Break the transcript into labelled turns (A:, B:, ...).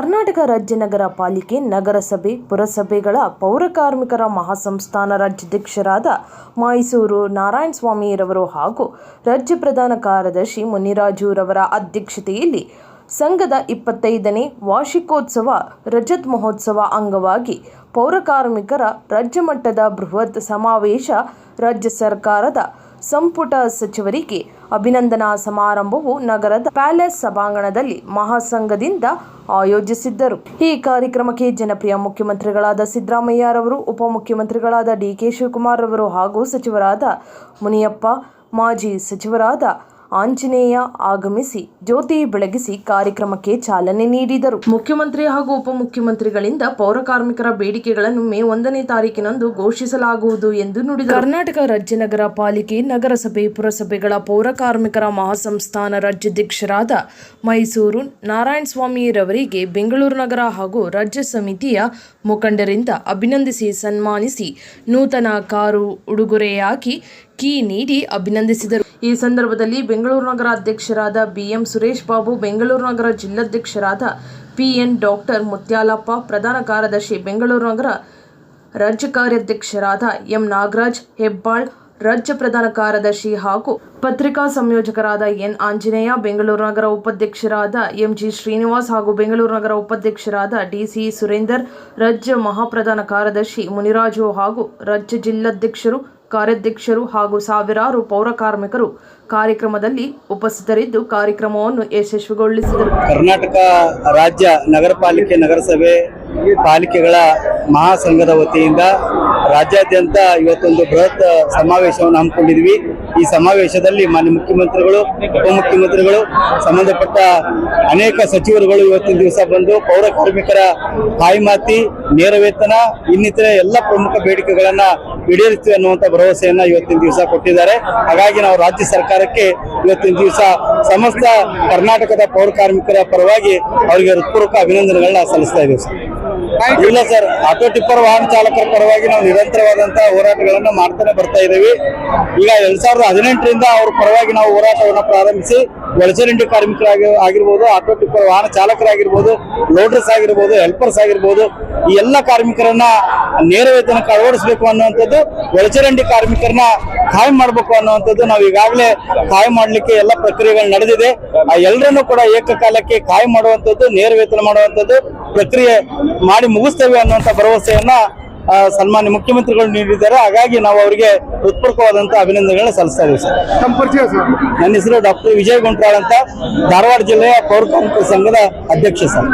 A: ಕರ್ನಾಟಕ ರಾಜ್ಯ ನಗರ ಪಾಲಿಕೆ, ನಗರಸಭೆ, ಪುರಸಭೆಗಳ ಪೌರಕಾರ್ಮಿಕರ ಮಹಾಸಂಸ್ಥಾನ ರಾಜ್ಯಾಧ್ಯಕ್ಷರಾದ ಮೈಸೂರು ನಾರಾಯಣ ಸ್ವಾಮಿರವರು ಹಾಗೂ ರಾಜ್ಯ ಪ್ರಧಾನ ಕಾರ್ಯದರ್ಶಿ ಮುನಿರಾಜುರವರ ಅಧ್ಯಕ್ಷತೆಯಲ್ಲಿ ಸಂಘದ ಇಪ್ಪತ್ತೈದನೇ ವಾರ್ಷಿಕೋತ್ಸವ ರಜತ್ ಮಹೋತ್ಸವ ಅಂಗವಾಗಿ ಪೌರಕಾರ್ಮಿಕರ ರಾಜ್ಯ ಮಟ್ಟದ ಬೃಹತ್ ಸಮಾವೇಶ ರಾಜ್ಯ ಸರ್ಕಾರದ ಸಂಪುಟ ಸಚಿವರಿಗೆ ಅಭಿನಂದನಾ ಸಮಾರಂಭವು ನಗರದ ಪ್ಯಾಲೇಸ್ ಸಭಾಂಗಣದಲ್ಲಿ ಮಹಾಸಂಘದಿಂದ ಆಯೋಜಿಸಿದ್ದರು. ಈ ಕಾರ್ಯಕ್ರಮಕ್ಕೆ ಜನಪ್ರಿಯ ಮುಖ್ಯಮಂತ್ರಿಗಳಾದ ಸಿದ್ದರಾಮಯ್ಯರವರು ಉಪಮುಖ್ಯಮಂತ್ರಿಗಳಾದ ಡಿಕೆ ಶಿವಕುಮಾರ್ ರವರು ಹಾಗೂ ಸಚಿವರಾದ ಮುನಿಯಪ್ಪ, ಮಾಜಿ ಸಚಿವರಾದ ಆಂಜನೇಯ ಆಗಮಿಸಿ, ಜ್ಯೋತಿ ಬೆಳಗಿಸಿ ಕಾರ್ಯಕ್ರಮಕ್ಕೆ ಚಾಲನೆ ನೀಡಿದರು. ಮುಖ್ಯಮಂತ್ರಿ ಹಾಗೂ ಉಪಮುಖ್ಯಮಂತ್ರಿಗಳಿಂದ ಪೌರಕಾರ್ಮಿಕರ ಬೇಡಿಕೆಗಳನ್ನು ಮೇ ಒಂದನೇ ತಾರೀಕಿನಂದು ಘೋಷಿಸಲಾಗುವುದು ಎಂದು ನುಡಿದರು. ಕರ್ನಾಟಕ ರಾಜ್ಯ ನಗರ ಪಾಲಿಕೆ, ನಗರಸಭೆ, ಪುರಸಭೆಗಳ ಪೌರಕಾರ್ಮಿಕರ ಮಹಾಸಂಸ್ಥಾನ ರಾಜ್ಯಾಧ್ಯಕ್ಷರಾದ ಮೈಸೂರು ನಾರಾಯಣ ಸ್ವಾಮಿರವರಿಗೆ ಬೆಂಗಳೂರು ನಗರ ಹಾಗೂ ರಾಜ್ಯ ಸಮಿತಿಯ ಮುಖಂಡರಿಂದ ಅಭಿನಂದಿಸಿ ಸನ್ಮಾನಿಸಿ ನೂತನ ಕಾರು ಉಡುಗೊರೆಯಾಗಿ ಕೀ ನೀಡಿ ಅಭಿನಂದಿಸಿದರು. ಈ ಸಂದರ್ಭದಲ್ಲಿ ಬೆಂಗಳೂರು ನಗರ ಅಧ್ಯಕ್ಷರಾದ ಬಿಎಂ ಸುರೇಶ್ ಬಾಬು, ಬೆಂಗಳೂರು ನಗರ ಜಿಲ್ಲಾಧ್ಯಕ್ಷರಾದ ಪಿಎನ್ ಡಾಕ್ಟರ್ ಮುತ್ಯಾಲಪ್ಪ, ಪ್ರಧಾನ ಕಾರ್ಯದರ್ಶಿ ಬೆಂಗಳೂರು ನಗರ ರಾಜ್ಯ ಕಾರ್ಯಾಧ್ಯಕ್ಷರಾದ ಎಂ ನಾಗರಾಜ್ ಹೆಬ್ಬಾಳ್, ರಾಜ್ಯ ಪ್ರಧಾನ ಕಾರ್ಯದರ್ಶಿ ಹಾಗೂ ಪತ್ರಿಕಾ ಸಂಯೋಜಕರಾದ ಎನ್ ಆಂಜನೇಯ, ಬೆಂಗಳೂರು ನಗರ ಉಪಾಧ್ಯಕ್ಷರಾದ ಎಂಜಿ ಶ್ರೀನಿವಾಸ್ ಹಾಗೂ ಬೆಂಗಳೂರು ನಗರ ಉಪಾಧ್ಯಕ್ಷರಾದ ಡಿಸಿ ಸುರೇಂದರ್, ರಾಜ್ಯ ಮಹಾಪ್ರಧಾನ ಕಾರ್ಯದರ್ಶಿ ಮುನಿರಾಜು ಹಾಗೂ ರಾಜ್ಯ ಜಿಲ್ಲಾಧ್ಯಕ್ಷರು ಕಾರ್ಯಾಧ್ಯಕ್ಷರು ಹಾಗೂ ಸಾವಿರಾರು ಪೌರಕಾರ್ಮಿಕರು ಕಾರ್ಯಕ್ರಮದಲ್ಲಿ ಉಪಸ್ಥಿತರಿದ್ದು ಕಾರ್ಯಕ್ರಮವನ್ನು ಯಶಸ್ವಿಗೊಳಿಸಿದರು.
B: ಕರ್ನಾಟಕ ರಾಜ್ಯ ನಗರ ಪಾಲಿಕೆ, ನಗರಸಭೆ ಪಾಲಿಕೆಗಳ ಮಹಾಸಂಘದ ವತಿಯಿಂದ ರಾಜ್ಯಾದ್ಯಂತ ಇವತ್ತೊಂದು ಬೃಹತ್ ಸಮಾವೇಶವನ್ನು ಹಮ್ಮಿಕೊಂಡಿದ್ವಿ ಈ ಸಮಾವೇಶದಲ್ಲಿ ಮಾನ್ಯ ಮುಖ್ಯಮಂತ್ರಿಗಳು, ಉಪಮುಖ್ಯಮಂತ್ರಿಗಳು, ಸಂಬಂಧಪಟ್ಟ ಅನೇಕ ಸಚಿವರುಗಳು ಇವತ್ತಿನ ದಿವಸ ಬಂದು ಪೌರ ಕಾರ್ಮಿಕರ ಕಾಯಿಮಾತಿ ನೇರ ವೇತನ, ಇನ್ನಿತರ ಎಲ್ಲ ಪ್ರಮುಖ ಬೇಡಿಕೆಗಳನ್ನ ಈಡೇರಿಸ್ತೀವಿ ಅನ್ನುವಂಥ ಭರವಸೆಯನ್ನ ಇವತ್ತಿನ ದಿವಸ ಕೊಟ್ಟಿದ್ದಾರೆ. ಹಾಗಾಗಿ ನಾವು ರಾಜ್ಯ ಸರ್ಕಾರಕ್ಕೆ ಇವತ್ತಿನ ದಿವಸ ಸಮಸ್ತ ಕರ್ನಾಟಕದ ಪೌರ ಕಾರ್ಮಿಕರ ಪರವಾಗಿ ಅವರಿಗೆ ಹೃತ್ಪೂರ್ವಕ ಅಭಿನಂದನೆಗಳನ್ನ ಸಲ್ಲಿಸ್ತಾ ಇದ್ದೀವಿ ಸರ್. ಇಲ್ಲ ಸರ್, ಆಟೋ ಟಿಪ್ಪರ್ ವಾಹನ ಚಾಲಕರ ಪರವಾಗಿ ನಾವು ನಿರಂತರವಾದಂತಹ ಹೋರಾಟಗಳನ್ನ ಮಾಡ್ತಾನೆ ಬರ್ತಾ ಇದ್ದೀವಿ. ಈಗ ಎರಡ್ ಸಾವಿರದ ಹದಿನೆಂಟರಿಂದ ಅವ್ರ ಪರವಾಗಿ ನಾವು ಹೋರಾಟವನ್ನು ಪ್ರಾರಂಭಿಸಿ ಒಳಚರಂಡಿ ಕಾರ್ಮಿಕರಾಗಿ ಆಗಿರ್ಬೋದು, ಆಟೋ ಟಿಪ್ಪರ್ ವಾಹನ ಚಾಲಕರಾಗಿರ್ಬೋದು ಲೋಡರ್ಸ್ ಆಗಿರ್ಬೋದು ಹೆಲ್ಪರ್ಸ್ ಆಗಿರ್ಬೋದು, ಈ ಎಲ್ಲ ಕಾರ್ಮಿಕರನ್ನ ನೇರ ವೇತನಕ್ಕೆ ಅಳವಡಿಸಬೇಕು ಅನ್ನುವಂಥದ್ದು ಒಳಚರಂಡಿ ಕಾರ್ಮಿಕರನ್ನ ಕಾಯಂ ಮಾಡಬೇಕು ಅನ್ನುವಂಥದ್ದು ನಾವು ಈಗಾಗಲೇ ಕಾಯಂ ಮಾಡಲಿಕ್ಕೆ ಎಲ್ಲ ಪ್ರಕ್ರಿಯೆಗಳು ನಡೆದಿದೆ. ಆ ಎಲ್ಲರನ್ನೂ ಕೂಡ ಏಕಕಾಲಕ್ಕೆ ಕಾಯಂ ಮಾಡುವಂಥದ್ದು, ನೇರ ವೇತನ ಮಾಡುವಂಥದ್ದು ಪ್ರಕ್ರಿಯೆ ಮಾಡಿ ಮುಗಿಸ್ತೇವೆ ಅನ್ನುವಂಥ ಭರವಸೆಯನ್ನ ಸನ್ಮಾನ್ಯ ಮುಖ್ಯಮಂತ್ರಿಗಳು ನೀಡಿದ್ದಾರೆ. ಹಾಗಾಗಿ ನಾವು ಅವರಿಗೆ ಹೃತ್ಪೂರ್ವಕವಾದಂತಹ ಅಭಿನಂದನೆಗಳನ್ನ ಸಲ್ಲಿಸ್ತಾ ಇದ್ದೀವಿ
C: ಸರ್.
B: ನನ್ನ ಹೆಸರು ಡಾಕ್ಟರ್ ವಿಜಯ್ ಗುಂಟ್ರಾಳ್ ಅಂತ ಧಾರವಾಡ ಜಿಲ್ಲೆಯ ಪೌರ ಕಾರ್ಮಿಕ ಸಂಘದ ಅಧ್ಯಕ್ಷ ಸರ್.